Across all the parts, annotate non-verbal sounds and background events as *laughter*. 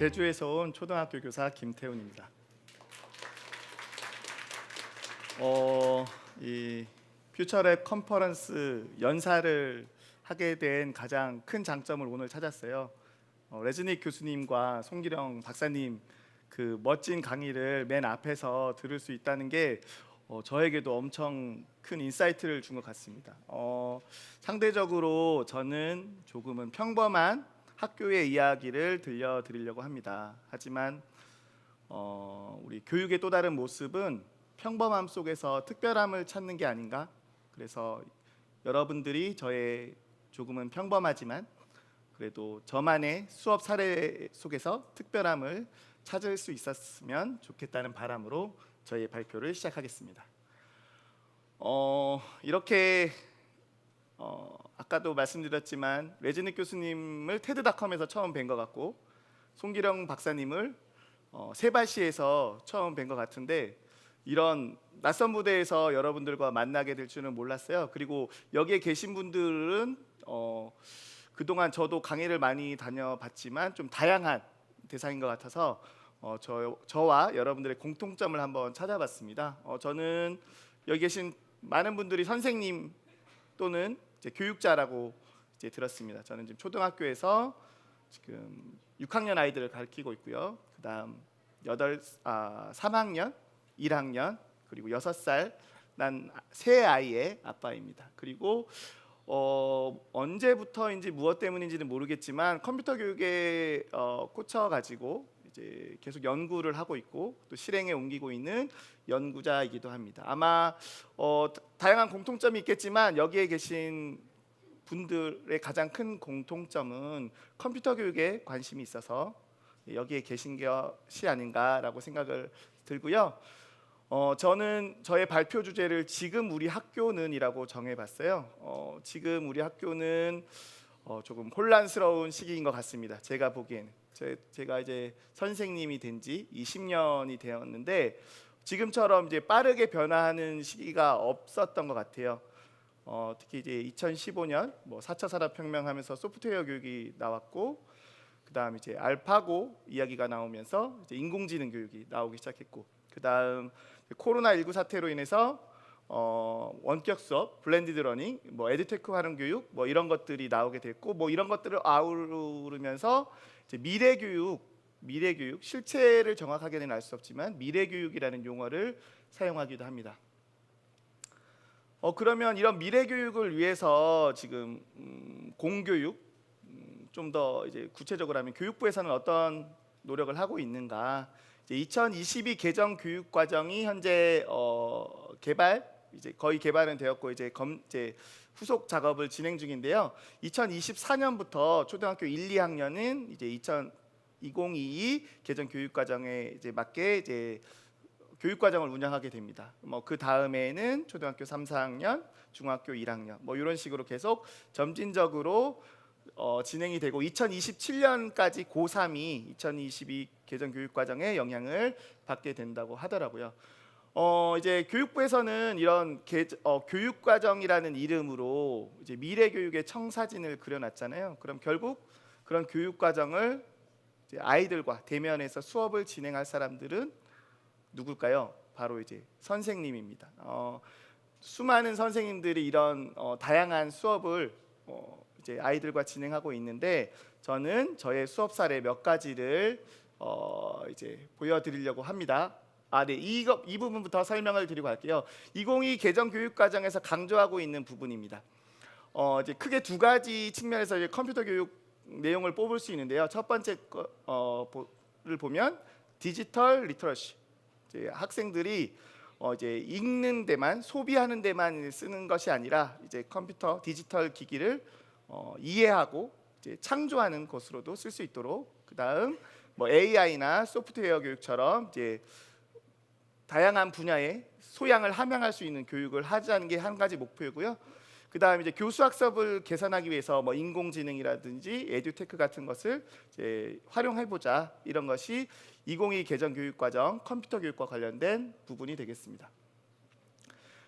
제주에서 온 초등학교 교사 김태훈입니다. 어, 이 퓨처랩 컨퍼런스 연사를 하게 된 가장 큰 장점을 오늘 찾았어요. 어, 레즈닉 교수님과 송기령 박사님 그 멋진 강의를 맨 앞에서 들을 수 있다는 게 어, 저에게도 엄청 큰 인사이트를 준 것 같습니다. 어, 상대적으로 저는 조금은 평범한 학교의 이야기를 들려드리려고 합니다. 하지만 어, 우리 교육의 또 다른 모습은 평범함 속에서 특별함을 찾는 게 아닌가. 그래서 여러분들이 저의 조금은 평범하지만 그래도 저만의 수업 사례 속에서 특별함을 찾을 수 있었으면 좋겠다는 바람으로 저의 발표를 시작하겠습니다. 어, 이렇게 어, 아까도 말씀드렸지만 레즈닉 교수님을 테드닷컴에서 처음 뵌 것 같고 송기령 박사님을 어, 세발시에서 처음 뵌 것 같은데 이런 낯선 무대에서 여러분들과 만나게 될 줄은 몰랐어요. 그리고 여기에 계신 분들은 어, 그동안 저도 강의를 많이 다녀봤지만 좀 다양한 대상인 것 같아서 어, 저, 저와 여러분들의 공통점을 한번 찾아봤습니다. 어, 저는 여기 계신 많은 분들이 선생님 또는 이제 교육자라고 이제 들었습니다. 저는 지금 초등학교에서 지금 6학년 아이들을 가르치고 있고요. 그다음 8 아, 3학년, 1학년 그리고 6살 난 세 아이의 아빠입니다. 그리고 어, 언제부터인지 무엇 때문인지는 모르겠지만 컴퓨터 교육에 어, 꽂혀 가지고 이제 계속 연구를 하고 있고 또 실행에 옮기고 있는 연구자이기도 합니다. 아마 어, 다- 다양한 공통점이 있겠지만 여기에 계신 분들의 가장 큰 공통점은 컴퓨터 교육에 관심이 있어서 여기에 계신 것이 아닌가라고 생각을 들고요. 어, 저는 저의 발표 주제를 지금 우리 학교는이라고 정해봤어요. 어, 지금 우리 학교는 어, 조금 혼란스러운 시기인 것 같습니다. 제가 보기에는 제, 제가 이제 선생님이 된 지 20년이 되었는데 지금처럼 이제 빠르게 변화하는 시기가 없었던 것 같아요. 어, 특히 이제 2015년 뭐 4차 산업혁명하면서 소프트웨어 교육이 나왔고 그다음 이제 알파고 이야기가 나오면서 이제 인공지능 교육이 나오기 시작했고 그다음 코로나 19 사태로 인해서 어, 원격 수업, 블렌디드 러닝, 뭐 에듀테크 활용 교육 뭐 이런 것들이 나오게 됐고 뭐 이런 것들을 아우르면서 미래 교육, 미래 교육 실체를 정확하게는 알 수 없지만 미래 교육이라는 용어를 사용하기도 합니다. 어 그러면 이런 미래 교육을 위해서 지금 음, 공교육 좀더 이제 구체적으로 하면 교육부에서는 어떤 노력을 하고 있는가? 이제 2022 개정 교육 과정이 현재 어, 개발 이제 거의 개발은 되었고 이제 검 이제 후속 작업을 진행 중인데요. 2024년부터 초등학교 1, 2학년은 이제 2000 2022 개정 교육 과정에 이제 맞게 이제 교육 과정을 운영하게 됩니다. 뭐 그 다음에는 초등학교 3, 4학년, 중학교 1학년 뭐 이런 식으로 계속 점진적으로 어, 진행이 되고 2027년까지 고3이 2022 개정 교육 과정에 영향을 받게 된다고 하더라고요. 어, 이제 교육부에서는 이런 개, 어, 교육 과정이라는 이름으로 이제 미래 교육의 청사진을 그려놨잖아요. 그럼 결국 그런 교육 과정을 이제 아이들과 대면해서 수업을 진행할 사람들은 누굴까요? 바로 이제 선생님입니다. 어, 수많은 선생님들이 이런 어, 다양한 수업을 어, 이제 아이들과 진행하고 있는데 저는 저의 수업 사례 몇 가지를 어, 이제 보여드리려고 합니다. 아, 네, 이거 이 부분부터 설명을 드리고 갈게요. 2022 개정 교육 과정에서 강조하고 있는 부분입니다. 어, 이제 크게 두 가지 측면에서 이제 컴퓨터 교육 내용을 뽑을 수 있는데요. 첫 번째 거를 보면 디지털 리터러시. 이제 학생들이 어 이제 읽는 데만 소비하는 데만 쓰는 것이 아니라 이제 컴퓨터 디지털 기기를 어 이해하고 이제 창조하는 것으로도 쓸 수 있도록 그다음 뭐 AI나 소프트웨어 교육처럼 이제 다양한 분야의 소양을 함양할 수 있는 교육을 하자는 게 한 가지 목표이고요. 그다음 이제 교수 학습을 개선하기 위해서 뭐 인공지능이라든지 에듀테크 같은 것을 이제 활용해 보자 이런 것이 2022 개정 교육 과정 컴퓨터 교육과 관련된 부분이 되겠습니다.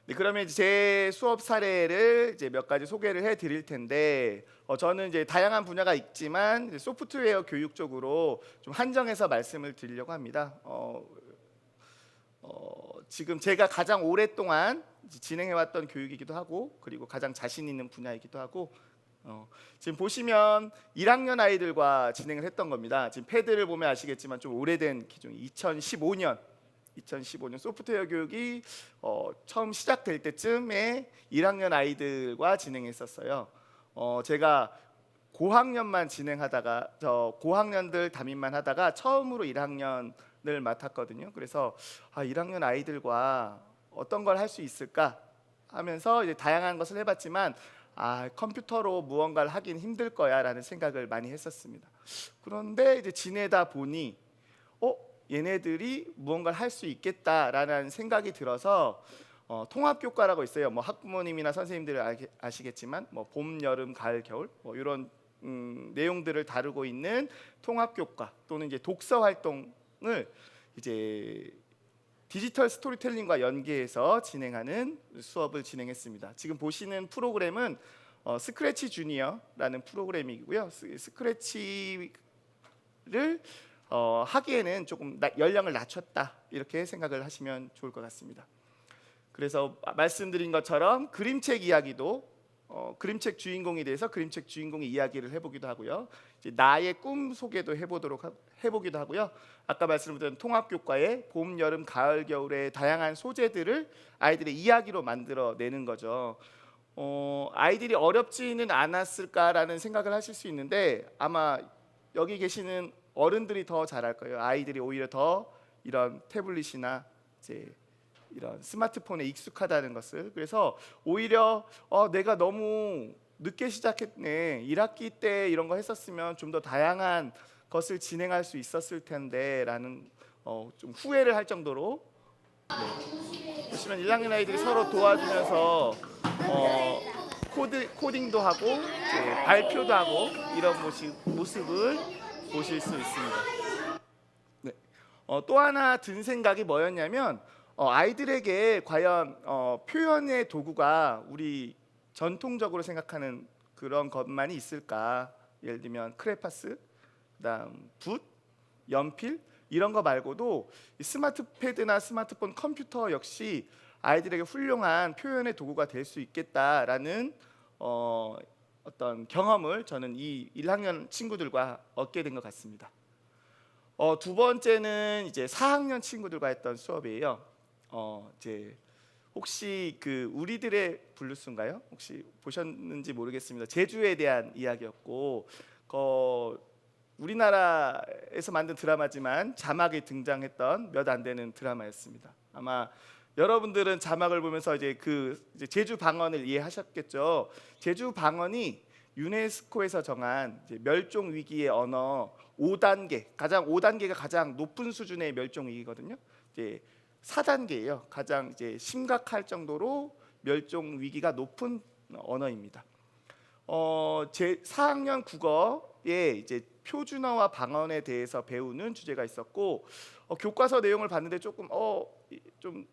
네, 그러면 제 수업 사례를 이제 몇 가지 소개를 해 드릴 텐데 어, 저는 이제 다양한 분야가 있지만 소프트웨어 교육 쪽으로 좀 한정해서 말씀을 드리려고 합니다. 어, 어, 지금 제가 가장 오랫동안 진행해왔던 교육이기도 하고 그리고 가장 자신 있는 분야이기도 하고 어, 지금 보시면 1학년 아이들과 진행을 했던 겁니다. 지금 패드를 보면 아시겠지만 좀 오래된 기종 2015년 2015년 소프트웨어 교육이 어, 처음 시작될 때쯤에 1학년 아이들과 진행했었어요. 어, 제가 고학년만 진행하다가 저 고학년들 담임만 하다가 처음으로 1학년 을 맡았거든요. 그래서 아, 1학년 아이들과 어떤 걸 할 수 있을까 하면서 이제 다양한 것을 해봤지만 아 컴퓨터로 무언가를 하긴 힘들 거야라는 생각을 많이 했었습니다. 그런데 이제 지내다 보니 어 얘네들이 무언가를 할 수 있겠다라는 생각이 들어서 어, 통합 교과라고 있어요. 뭐 학부모님이나 선생님들 알- 아시겠지만 뭐 봄, 여름, 가을, 겨울 뭐 이런 음, 내용들을 다루고 있는 통합 교과 또는 이제 독서 활동 을 이제 디지털 스토리텔링과 연계해서 진행하는 수업을 진행했습니다. 지금 보시는 프로그램은 어, 스크래치 주니어라는 프로그램이고요. 스- 스크래치를 어, 하기에는 조금 나- 연령을 낮췄다 이렇게 생각을 하시면 좋을 것 같습니다. 그래서 마- 말씀드린 것처럼 그림책 이야기도 어, 그림책 주인공에 대해서 그림책 주인공의 이야기를 해보기도 하고요. 나의 꿈 소개도 해보도록 하, 해보기도 하고요. 아까 말씀드린 통합교과의 봄, 여름, 가을, 겨울의 다양한 소재들을 아이들의 이야기로 만들어 내는 거죠. 어, 아이들이 어렵지는 않았을까라는 생각을 하실 수 있는데 아마 여기 계시는 어른들이 더 잘할 거예요. 아이들이 오히려 더 이런 태블릿이나 이제 이런 스마트폰에 익숙하다는 것을 그래서 오히려 어, 내가 너무 늦게 시작했네 1학기 때 이런 거 했었으면 좀 더 다양한 것을 진행할 수 있었을 텐데라는 어, 좀 후회를 할 정도로 네. 보시면 1학년 아이들이 서로 도와주면서 어, 코드 코딩도 하고 이제 발표도 하고 이런 모습, 모습을 보실 수 있습니다. 네. 어, 또 하나 든 생각이 뭐였냐면 어, 아이들에게 과연 어, 표현의 도구가 우리 전통적으로 생각하는 그런 것만이 있을까? 예를 들면 크레파스, 그다음 붓, 연필 이런 거 말고도 이 스마트 패드나 스마트폰 컴퓨터 역시 아이들에게 훌륭한 표현의 도구가 될 수 있겠다라는 어, 어떤 경험을 저는 이 1학년 친구들과 얻게 된 것 같습니다. 어, 두 번째는 이제 4학년 친구들과 했던 수업이에요. 어, 이제 혹시 그 우리들의 블루스인가요? 혹시 보셨는지 모르겠습니다. 제주에 대한 이야기였고, 어, 우리나라에서 만든 드라마지만 자막에 등장했던 몇 안 되는 드라마였습니다. 아마 여러분들은 자막을 보면서 이제 그 이제 제주 방언을 이해하셨겠죠. 제주 방언이 유네스코에서 정한 멸종 위기의 언어 5단계, 가장 5단계가 가장 높은 수준의 멸종 위기거든요. 이제 4단계예요. 가장 이제 심각할 정도로 멸종 위기가 높은 언어입니다. 어, 제 4학년 국어에 이제 표준어와 방언에 대해서 배우는 주제가 있었고 어, 교과서 내용을 봤는데 조금 어좀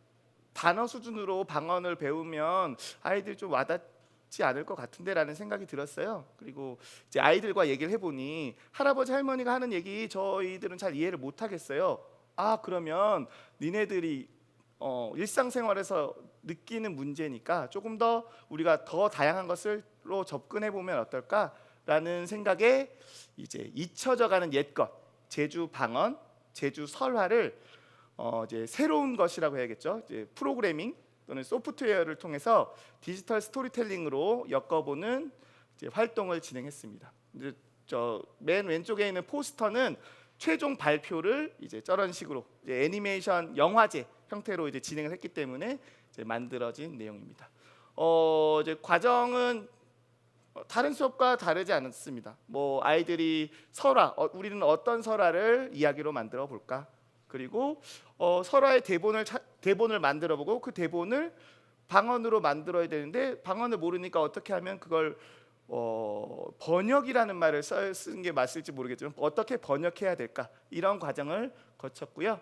단어 수준으로 방언을 배우면 아이들 좀 와닿지 않을 것 같은데라는 생각이 들었어요. 그리고 이제 아이들과 얘기를 해보니 할아버지 할머니가 하는 얘기 저희들은 잘 이해를 못 하겠어요. 아 그러면 니네들이 어, 일상생활에서 느끼는 문제니까 조금 더 우리가 더 다양한 것을로 접근해 보면 어떨까라는 생각에 이제 잊혀져가는 옛것 제주 방언, 제주 설화를 어, 이제 새로운 것이라고 해야겠죠. 이제 프로그래밍 또는 소프트웨어를 통해서 디지털 스토리텔링으로 엮어보는 이제 활동을 진행했습니다. 이제 저 맨 왼쪽에 있는 포스터는 최종 발표를 이제 저런 식으로 이제 애니메이션 영화제 형태로 이제 진행을 했기 때문에 이제 만들어진 내용입니다. 어, 이제 과정은 어, 다른 수업과 다르지 않습니다. 뭐 아이들이 설화, 어, 우리는 어떤 설화를 이야기로 만들어 볼까? 그리고 어, 설화의 대본을 차, 대본을 만들어 보고 그 대본을 방언으로 만들어야 되는데 방언을 모르니까 어떻게 하면 그걸 어, 번역이라는 말을 써- 쓰는 게 맞을지 모르겠지만 어떻게 번역해야 될까 이런 과정을 거쳤고요.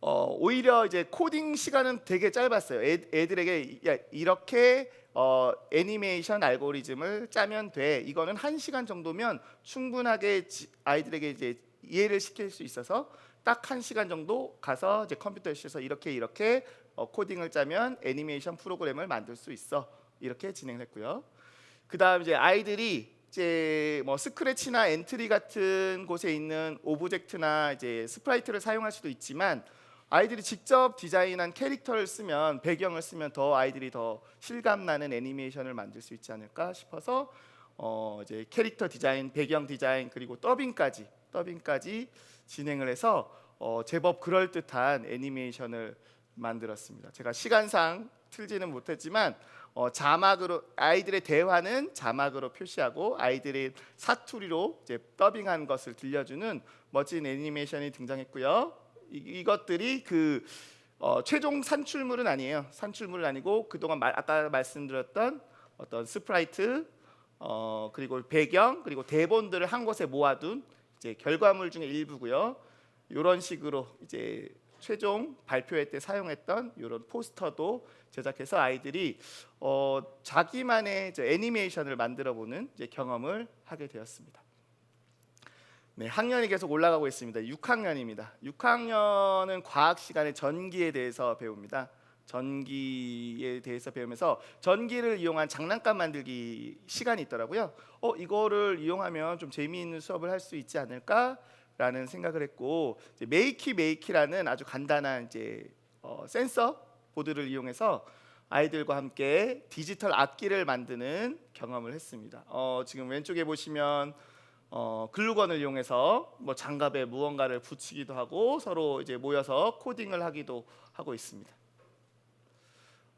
어, 오히려 이제 코딩 시간은 되게 짧았어요. 애, 애들에게 야, 이렇게 어, 애니메이션 알고리즘을 짜면 돼. 이거는 한 시간 정도면 충분하게 지- 아이들에게 이제 이해를 시킬 수 있어서 딱 한 시간 정도 가서 이제 컴퓨터실에서 이렇게 이렇게 어, 코딩을 짜면 애니메이션 프로그램을 만들 수 있어. 이렇게 진행했고요. 그다음 이제 아이들이 이제 뭐 스크래치나 엔트리 같은 곳에 있는 오브젝트나 이제 스프라이트를 사용할 수도 있지만 아이들이 직접 디자인한 캐릭터를 쓰면 배경을 쓰면 더 아이들이 더 실감 나는 애니메이션을 만들 수 있지 않을까 싶어서 어 이제 캐릭터 디자인, 배경 디자인 그리고 더빙까지 더빙까지 진행을 해서 어 제법 그럴 듯한 애니메이션을 만들었습니다. 제가 시간상 틀지는 못했지만 어, 자막으로 아이들의 대화는 자막으로 표시하고 아이들의 사투리로 이제 더빙한 것을 들려주는 멋진 애니메이션이 등장했고요. 이, 이것들이 그 어, 최종 산출물은 아니에요. 산출물은 아니고 그동안 말, 아까 말씀드렸던 어떤 스프라이트 어, 그리고 배경 그리고 대본들을 한 곳에 모아둔 이제 결과물 중에 일부고요. 이런 식으로 이제 최종 발표회 때 사용했던 이런 포스터도 제작해서 아이들이 어, 자기만의 애니메이션을 만들어보는 경험을 하게 되었습니다. 네, 학년이 계속 올라가고 있습니다. 6학년입니다. 6학년은 과학 시간에 전기에 대해서 배웁니다. 전기에 대해서 배우면서 전기를 이용한 장난감 만들기 시간이 있더라고요. 어, 이거를 이용하면 좀 재미있는 수업을 할 수 있지 않을까 라는 생각을 했고 메이키 메이키라는 아주 간단한 이제 어, 센서 보드를 이용해서 아이들과 함께 디지털 악기를 만드는 경험을 했습니다. 어, 지금 왼쪽에 보시면 어, 글루건을 이용해서 뭐 장갑에 무언가를 붙이기도 하고 서로 이제 모여서 코딩을 하기도 하고 있습니다.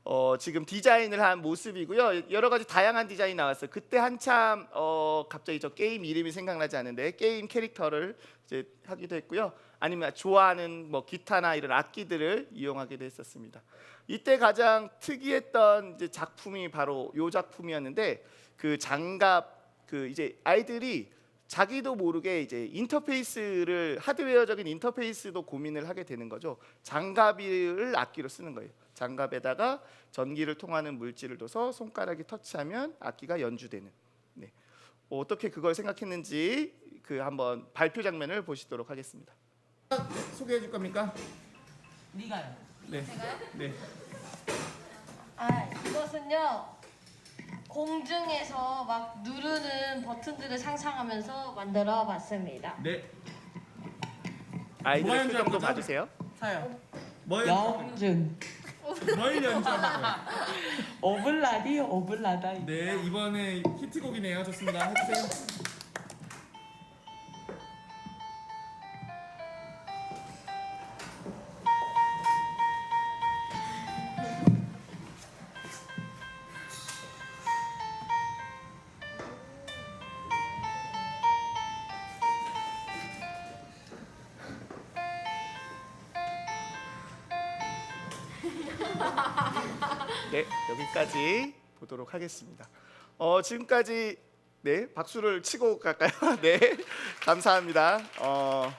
어, 지금 디자인을 한 모습이고요. 여러 가지 다양한 디자인이 나왔어요. 그때 한참 어, 갑자기 저 게임 이름이 생각나지 않는데 게임 캐릭터를 이제 하기도 했고요. 아니면 좋아하는 뭐 기타나 이런 악기들을 이용하기도 했었습니다. 이때 가장 특이했던 이제 작품이 바로 요 작품이었는데 그 장갑 그 이제 아이들이 자기도 모르게 이제 인터페이스를 하드웨어적인 인터페이스도 고민을 하게 되는 거죠. 장갑을 악기로 쓰는 거예요. 장갑에다가 전기를 통하는 물질을 둬서 손가락이 터치하면 악기가 연주되는. 네. 어, 어떻게 그걸 생각했는지 그 한번 발표 장면을 보시도록 하겠습니다. 소개해 줄 겁니까? 네가요. 네. 네. 아 이것은요 공중에서 막 누르는 버튼들을 상상하면서 만들어 봤습니다. 네. 뭐하는지 표정도 봐주세요. 사요. 뭘 영준. 뭘 연주하는 거예요? 오블라디 오블라다. 네 이번에 히트곡이네요. 좋습니다. 해주세요. 네, 여기까지 보도록 하겠습니다. 어, 지금까지 네 박수를 치고 갈까요? *laughs* 네, 감사합니다. 어,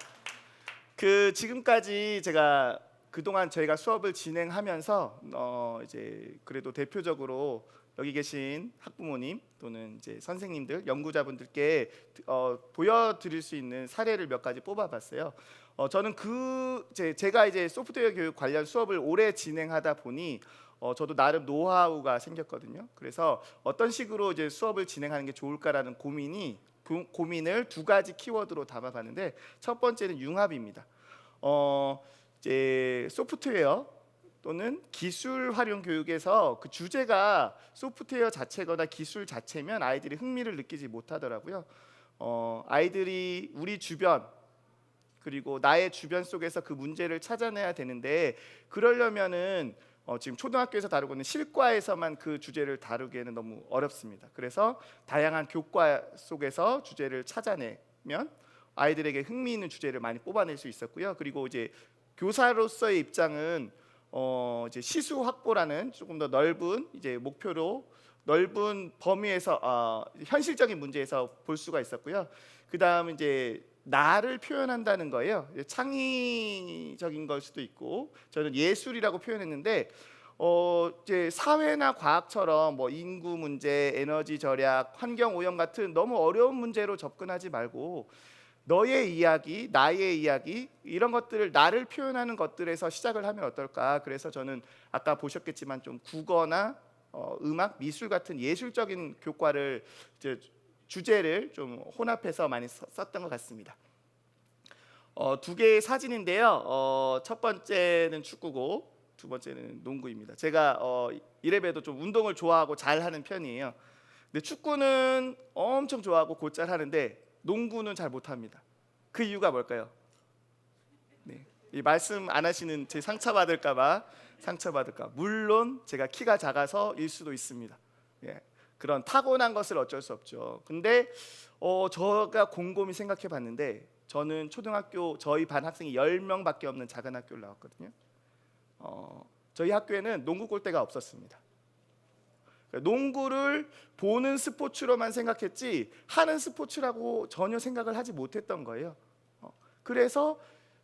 그 지금까지 제가 그동안 저희가 수업을 진행하면서 어, 이제 그래도 대표적으로 여기 계신 학부모님 또는 이제 선생님들, 연구자분들께 어, 보여드릴 수 있는 사례를 몇 가지 뽑아봤어요. 어, 저는 그 제, 제가 이제 소프트웨어 교육 관련 수업을 오래 진행하다 보니 어, 저도 나름 노하우가 생겼거든요. 그래서 어떤 식으로 이제 수업을 진행하는 게 좋을까라는 고민이 고, 고민을 두 가지 키워드로 담아봤는데 첫 번째는 융합입니다. 어, 이제 소프트웨어 또는 기술 활용 교육에서 그 주제가 소프트웨어 자체거나 기술 자체면 아이들이 흥미를 느끼지 못하더라고요. 어, 아이들이 우리 주변 그리고 나의 주변 속에서 그 문제를 찾아내야 되는데 그러려면은 어, 지금 초등학교에서 다루고 있는 실과에서만 그 주제를 다루기에는 너무 어렵습니다. 그래서 다양한 교과 속에서 주제를 찾아내면 아이들에게 흥미 있는 주제를 많이 뽑아낼 수 있었고요. 그리고 이제 교사로서의 입장은 어, 이제 시수 확보라는 조금 더 넓은 이제 목표로 넓은 범위에서 어, 현실적인 문제에서 볼 수가 있었고요. 그 다음 이제 나를 표현한다는 거예요. 창의적인 걸 수도 있고 저는 예술이라고 표현했는데 어 이제 사회나 과학처럼 뭐 인구 문제, 에너지 절약, 환경 오염 같은 너무 어려운 문제로 접근하지 말고 너의 이야기, 나의 이야기 이런 것들을 나를 표현하는 것들에서 시작을 하면 어떨까? 그래서 저는 아까 보셨겠지만 좀 국어나 어, 음악, 미술 같은 예술적인 교과를 이제 주제를 좀 혼합해서 많이 써- 썼던 것 같습니다. 어, 두 개의 사진인데요. 어, 첫 번째는 축구고 두 번째는 농구입니다. 제가 어, 이래봬도 좀 운동을 좋아하고 잘하는 편이에요. 근데 축구는 엄청 좋아하고 곧잘 하는데 농구는 잘 못합니다. 그 이유가 뭘까요? 네, 이 말씀 안 하시는 제 상처 받을까봐 상처 받을까. 물론 제가 키가 작아서일 수도 있습니다. 예, 그런 타고난 것을 어쩔 수 없죠. 근데 어, 제가 곰곰이 생각해 봤는데 저는 초등학교 저희 반 학생이 10명밖에 없는 작은 학교를 나왔거든요. 어, 저희 학교에는 농구 골대가 없었습니다. 그러니까 농구를 보는 스포츠로만 생각했지 하는 스포츠라고 전혀 생각을 하지 못했던 거예요. 어, 그래서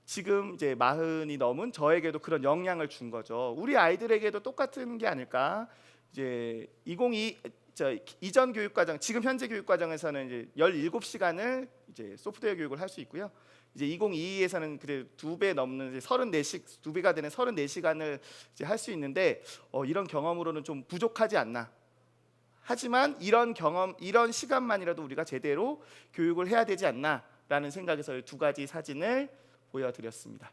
지금 이제 마흔이 넘은 저에게도 그런 영향을 준 거죠. 우리 아이들에게도 똑같은 게 아닐까? 이제 2022 저 이전 교육 과정, 지금 현재 교육 과정에서는 이제 17시간을 이제 소프트웨어 교육을 할 수 있고요. 이제 2022에서는 그래 두배 넘는 이제 34시 두 배가 되는 34시간을 이제 할 수 있는데 어, 이런 경험으로는 좀 부족하지 않나. 하지만 이런 경험, 이런 시간만이라도 우리가 제대로 교육을 해야 되지 않나라는 생각에서 두 가지 사진을 보여드렸습니다.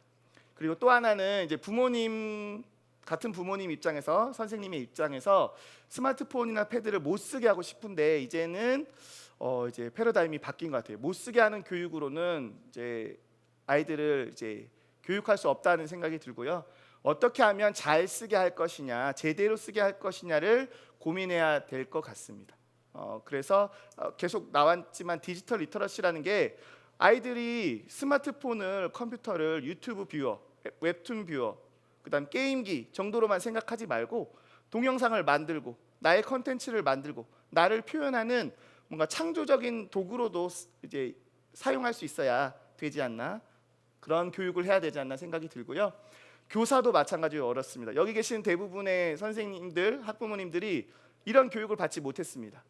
그리고 또 하나는 이제 부모님 같은 부모님 입장에서 선생님의 입장에서 스마트폰이나 패드를 못 쓰게 하고 싶은데 이제는 어 이제 패러다임이 바뀐 것 같아요. 못 쓰게 하는 교육으로는 이제 아이들을 이제 교육할 수 없다는 생각이 들고요. 어떻게 하면 잘 쓰게 할 것이냐, 제대로 쓰게 할 것이냐를 고민해야 될 것 같습니다. 어, 그래서 어, 계속 나왔지만 디지털 리터러시라는 게 아이들이 스마트폰을 컴퓨터를 유튜브 뷰어, 웹툰 뷰어, 그다음 게임기 정도로만 생각하지 말고 동영상을 만들고 나의 컨텐츠를 만들고 나를 표현하는 뭔가 창조적인 도구로도 스- 이제 사용할 수 있어야 되지 않나 그런 교육을 해야 되지 않나 생각이 들고요. 교사도 마찬가지로 어렵습니다. 여기 계신 대부분의 선생님들, 학부모님들이 이런 교육을 받지 못했습니다.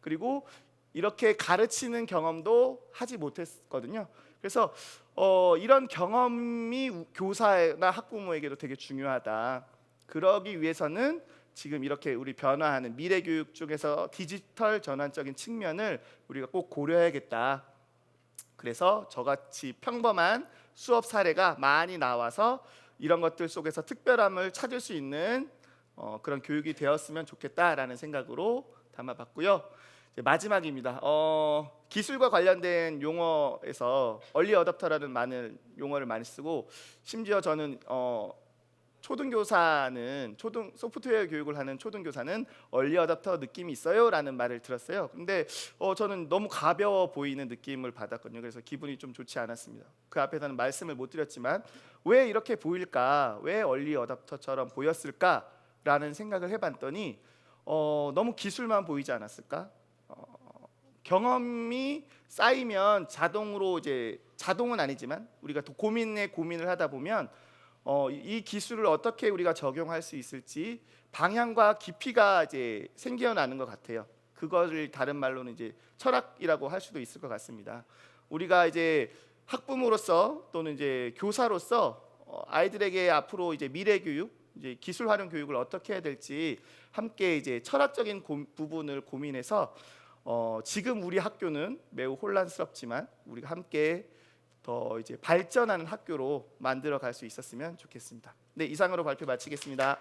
그리고 이렇게 가르치는 경험도 하지 못했거든요. 그래서 어, 이런 경험이 우- 교사나 학부모에게도 되게 중요하다. 그러기 위해서는 지금 이렇게 우리 변화하는 미래 교육 쪽에서 디지털 전환적인 측면을 우리가 꼭 고려해야겠다. 그래서 저같이 평범한 수업 사례가 많이 나와서 이런 것들 속에서 특별함을 찾을 수 있는 어, 그런 교육이 되었으면 좋겠다라는 생각으로 담아봤고요. 마지막입니다. 어, 기술과 관련된 용어에서 얼리 어답터라는 많은 용어를 많이 쓰고 심지어 저는 어, 초등교사는 초등 소프트웨어 교육을 하는 초등교사는 얼리 어답터 느낌이 있어요라는 말을 들었어요. 근데 어, 저는 너무 가벼워 보이는 느낌을 받았거든요. 그래서 기분이 좀 좋지 않았습니다. 그 앞에서는 말씀을 못 드렸지만 왜 이렇게 보일까? 왜 얼리 어답터처럼 보였을까?라는 생각을 해봤더니 어, 너무 기술만 보이지 않았을까? 어, 경험이 쌓이면 자동으로 이제 자동은 아니지만 우리가 또 고민에 고민을 하다 보면 어, 이 기술을 어떻게 우리가 적용할 수 있을지 방향과 깊이가 이제 생겨나는 것 같아요. 그거를 다른 말로는 이제 철학이라고 할 수도 있을 것 같습니다. 우리가 이제 학부모로서 또는 이제 교사로서 어, 아이들에게 앞으로 이제 미래 교육, 이제 기술 활용 교육을 어떻게 해야 될지 함께 이제 철학적인 고, 부분을 고민해서 어, 지금 우리 학교는 매우 혼란스럽지만 우리가 함께 더 이제 발전하는 학교로 만들어 갈 수 있었으면 좋겠습니다. 네, 이상으로 발표 마치겠습니다.